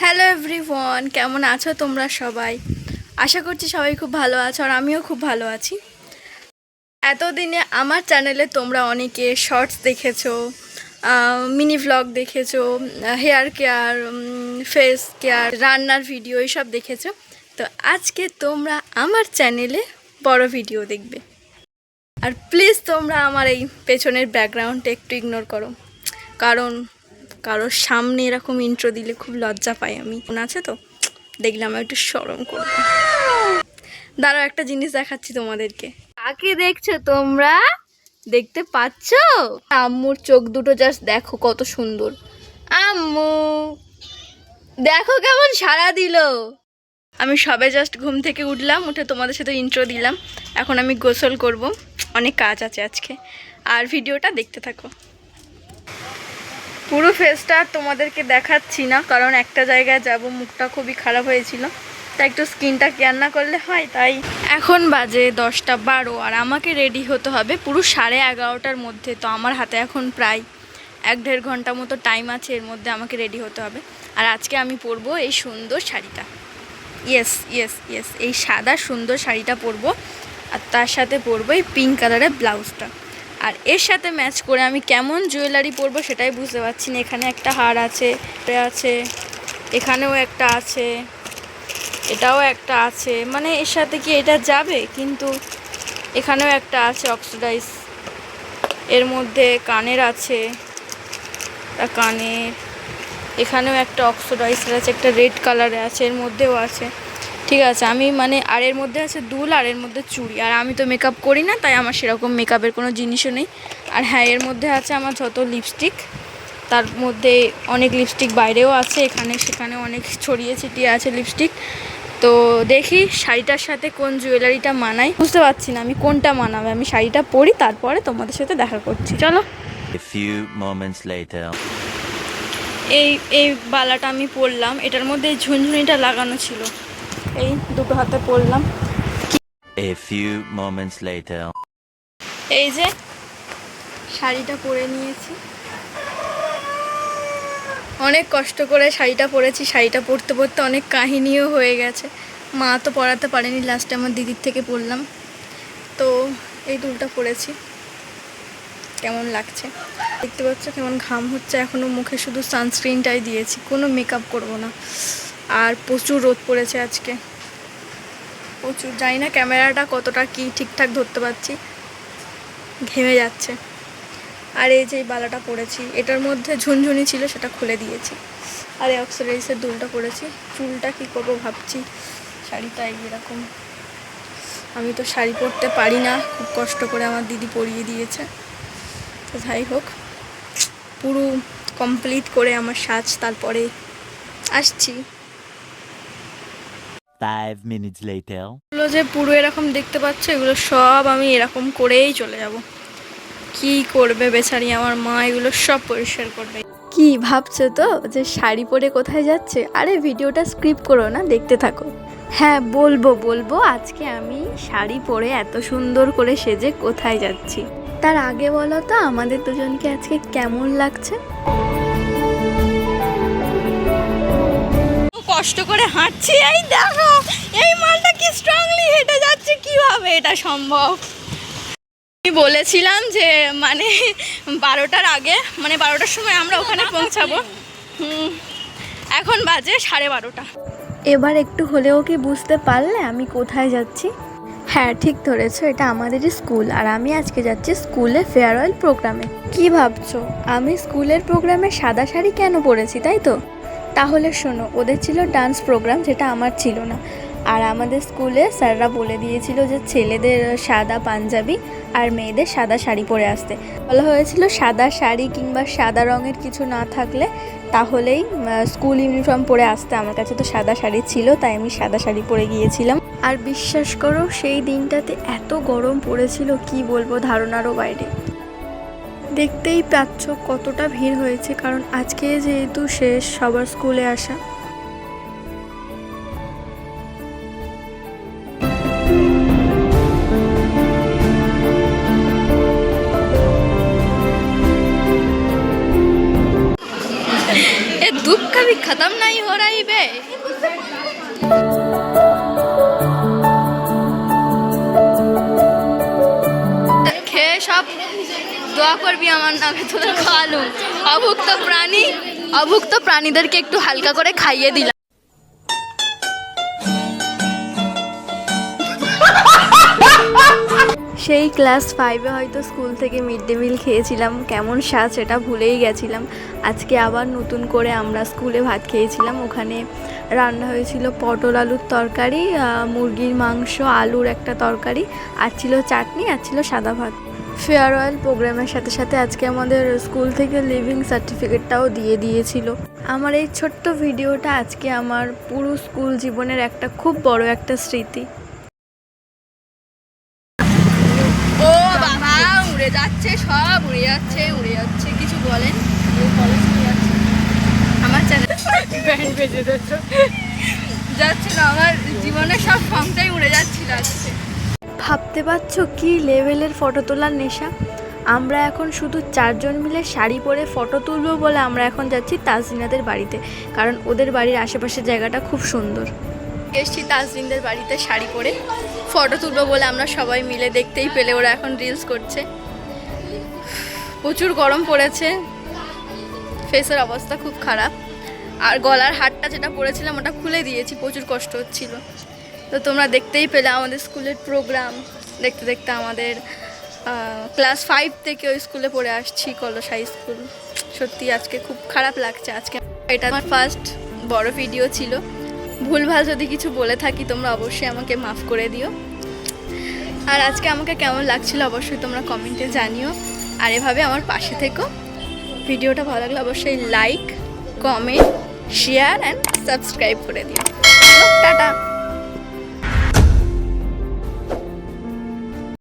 Hello everyone কেমন আছো তোমরা সবাই? আশা করছি সবাই খুব ভালো আছো আর আমিও খুব ভালো আছি। এতদিনে আমার চ্যানেলে তোমরা অনেকে শর্টস দেখেছ মিনি ভ্লগ দেখেছ হেয়ার কেয়ার ফেস কেয়ার রান্নার ভিডিও এইসব দেখেছ। তো আজকে তোমরা আমার চ্যানেলে বড় ভিডিও দেখবে। আর প্লিজ তোমরা আমার এই পেছনের ব্যাকগ্রাউন্ডটা একটু ইগনোর করো। কারণ কারোর সামনে এরকম ইন্ট্রো দিলে খুব লজ্জা পাই আমি। মনে আছে তো? দেখলাম একটু সরম করব। দাঁড়াও, একটা জিনিস দেখাচ্ছি তোমাদেরকে। কাকে দেখছ তোমরা? দেখতে পাচ্ছ? আম্মুর চোখ দুটো জাস্ট দেখো কত সুন্দর। আম্মু, দেখো কেমন সারা দিল। আমি সবে জাস্ট ঘুম থেকে উঠলাম, উঠে তোমাদের সাথে ইন্ট্রো দিলাম। এখন আমি গোসল করব। অনেক কাজ আছে আজকে। আর ভিডিওটা দেখতে থাকো। পুরো ফেসটা আর তোমাদেরকে দেখাচ্ছি না, কারণ একটা জায়গায় যাব, মুখটা খুবই খারাপ হয়েছিল। তাই একটু স্কিনটা কেয়ার না করলে হয়, তাই এখন বাজে দশটা বারো, আর আমাকে রেডি হতে হবে পুরো সাড়ে এগারোটার মধ্যে, তো আমার হাতে এখন প্রায় এক দেড় ঘণ্টা মতো টাইম আছে, এর মধ্যে আমাকে রেডি হতে হবে। আর আজকে আমি পরবো এই সুন্দর শাড়িটা। ইয়েস ইয়েস ইয়েস এই সাদা সুন্দর শাড়িটা পরবো, আর তার সাথে পরবো এই পিঙ্ক কালারের ব্লাউজটা আর এর সাথে ম্যাচ করে আমি কেমন জুয়েলারি পরবো সেটাই বুঝতে পারছি না। এখানে একটা হার আছে আছে, এখানেও একটা আছে, এটাও একটা আছে। মানে এর সাথে কি এটা যাবে? কিন্তু এখানেও একটা আছে অক্সিডাইজ এর মধ্যে কানের আছে কানের, এখানেও একটা অক্সিডাইজের আছে, একটা রেড কালারে আছে, এর মধ্যেও আছে। ঠিক আছে আমি মানে আর এর মধ্যে আছে দুল আর এর মধ্যে চুড়ি। আর আমি তো মেকআপ করি না তাই আমার সেরকম মেকআপের কোনো জিনিসও নেই। আর হ্যাঁ এর মধ্যে আছে আমার যত লিপস্টিক তার মধ্যে অনেক লিপস্টিক বাইরেও আছে এখানে সেখানে অনেক ছড়িয়ে ছিটিয়ে আছে লিপস্টিক তো দেখি শাড়িটার সাথে কোন জুয়েলারিটা মানাই বুঝতে পারছি না আমি কোনটা মানাবে আমি শাড়িটা পরি তারপরে তোমাদের সাথে দেখা করছি। চলো। এই এই বালাটা আমি পরলাম এটার মধ্যে এই ঝুনঝুনিটা লাগানো ছিল। এই দুটো হাতে পরলাম A few moments later. এই যে শাড়িটা পরে নিয়েছি। অনেক কষ্ট করে শাড়িটা পরেছি। শাড়িটা পরতে পরতে অনেক কাহিনীও হয়ে গেছে। মা তো পড়াতে পারেনি লাস্টে আমার দিদির থেকে পড়লাম তো এই দুলটা পরেছি। কেমন লাগছে? দেখতে পাচ্ছ কেমন ঘাম হচ্ছে। এখনও মুখে শুধু সানস্ক্রিনটাই দিয়েছি। কোনো মেকআপ করব না। আর প্রচুর রোদ পড়েছে আজকে। প্রচুর, জানি না ক্যামেরাটা কতটা কি ঠিকঠাক ধরতে পারছি। ঘেমে যাচ্ছে। আর এই যে বালাটা পরেছি এটার মধ্যে ঝুনঝুনি ছিল, সেটা খুলে দিয়েছি। আর এই অক্সিডাইজের দুলটা পরেছি চুলটা কি করব ভাবছি। শাড়িটা এরকম আমি তো শাড়ি পরতে পারি না। খুব কষ্ট করে আমার দিদি পরিয়ে দিয়েছে। তো যাই হোক, পুরো কমপ্লিট করে আমার সাজ তারপরে আসছি। Five minutes later. এগুলো যে পুরো এরকম দেখতে পাচ্ছ এগুলো সব আমি এরকম করেই চলে যাব। কি করবে বেচারি আমার মা এগুলো সব পরিষ্কার করবে। কি ভাবছ তো যে শাড়ি পরে কোথায় যাচ্ছে? আরে ভিডিওটা স্ক্রিপ্ট করো না দেখতে থাকো। হ্যাঁ বলব বলব আজকে আমি শাড়ি পরে এত সুন্দর করে সেজে কোথায় যাচ্ছি? তার আগে বলো তো আমাদের দুজনকে আজকে কেমন লাগছে? কষ্ট করে হাঁটছি, এই দেখো, এই মালটা কি স্ট্রংলি হেঁটে যাচ্ছে কীভাবে এটা সম্ভব? আমি বলেছিলাম যে মানে বারোটার আগে মানে বারোটার সময় আমরা ওখানে পৌঁছাবো। এখন বাজে সাড়ে বারোটা। এবার একটু হলেও কি বুঝতে পারলে আমি কোথায় যাচ্ছি? হ্যাঁ ঠিক ধরেছো, এটা আমাদেরই স্কুল, আর আমি আজকে যাচ্ছি স্কুলে ফেয়ারওয়েল প্রোগ্রামে কি ভাবছ? আমি স্কুলের প্রোগ্রামে সাদা শাড়ি কেন পরেছি, তাই তো? তাহলে শোনো, ওদের ছিল ডান্স প্রোগ্রাম যেটা আমার ছিল না। আর আমাদের স্কুলে স্যাররা বলে দিয়েছিল যে ছেলেদের সাদা পাঞ্জাবি আর মেয়েদের সাদা শাড়ি পরে আসতে। বলা হয়েছিল সাদা শাড়ি কিংবা সাদা রঙের কিছু না থাকলে তাহলেই স্কুল ইউনিফর্ম পরে আসতে। আমার কাছে তো সাদা শাড়ি ছিল, তাই আমি সাদা শাড়ি পরে গিয়েছিলাম। আর বিশ্বাস করো, সেই দিনটাতে এত গরম পড়েছিল, কি বলব ধারণারও বাইরে। দেখতেই পাচ্ছ কতটা ভিড় হয়েছে কারণ আজকে যেহেতু শেষ সবার স্কুলে আসা এ दुख कभी खत्म नहीं हो रही बे দোয়া করবি আমার নামে, তোদের খাওয়ালু অভুক্ত প্রাণী, অভুক্ত প্রাণীদেরকে একটু হালকা করে খাইয়ে দিলাম। সেই ক্লাস ফাইভে হয়তো স্কুল থেকে মিড ডে মিল খেয়েছিলাম, কেমন স্বাদ সেটা ভুলেই গেছিলাম। আজকে আবার নতুন করে আমরা স্কুলে ভাত খেয়েছিলাম, ওখানে রান্না হয়েছিল পটল আলুর তরকারি মুরগির মাংস, আলুর একটা তরকারি, আর ছিল চাটনি, আর ছিল সাদা ভাত। ফেয়ারওয়েল প্রোগ্রামের সাথে সাথে আজকে আমাদের স্কুল থেকে লিভিং সার্টিফিকেটটাও দিয়ে দিয়েছিল। আমার এই ছোট্ট ভিডিওটা আজকে আমার পুরো স্কুল জীবনের একটা খুব বড় একটা স্মৃতি। ও বাবা উড়ে যাচ্ছে সব উড়ে যাচ্ছে উড়ে যাচ্ছে। কিছু বলেন? আমার চ্যানেল ব্যান্ড বেজে যাচ্ছে। না আমার জীবনের সব সংটাই উড়ে যাচ্ছিল আজকে। ভাবতে পারছ কি লেভেলের ফটো তোলার নেশা? আমরা এখন শুধু চারজন মিলে শাড়ি পরে ফটো তুলবো বলে আমরা এখন যাচ্ছি তাজরিনাদের বাড়িতে, কারণ ওদের বাড়ির আশেপাশের জায়গাটা খুব সুন্দর। এসছি তাজরিনদের বাড়িতে শাড়ি পরে ফটো তুলবো বলে আমরা সবাই মিলে দেখতেই পেলে ওরা এখন রিলস করছে। প্রচুর গরম পড়েছে। ফেসের অবস্থা খুব খারাপ। আর গলার হারটা যেটা পড়েছিলাম ওটা খুলে দিয়েছি, প্রচুর কষ্ট হচ্ছিল। তো তোমরা দেখতেই পেলে আমাদের স্কুলের প্রোগ্রাম দেখতে দেখতে আমাদের ক্লাস ফাইভ থেকে ওই স্কুলে পড়ে আসছি, কলস হাই স্কুল সত্যি আজকে খুব খারাপ লাগছে। আজকে এটা আমার ফার্স্ট বড় ভিডিও ছিল। ভুলভাল যদি কিছু বলে থাকি, তোমরা অবশ্যই আমাকে মাফ করে দিও। আর আজকে আমাকে কেমন লাগছিল অবশ্যই তোমরা কমেন্টে জানিও। আর এভাবে আমার পাশে থেকো। ভিডিওটা ভালো লাগলে অবশ্যই like comment share and subscribe করে দিও। টাটা।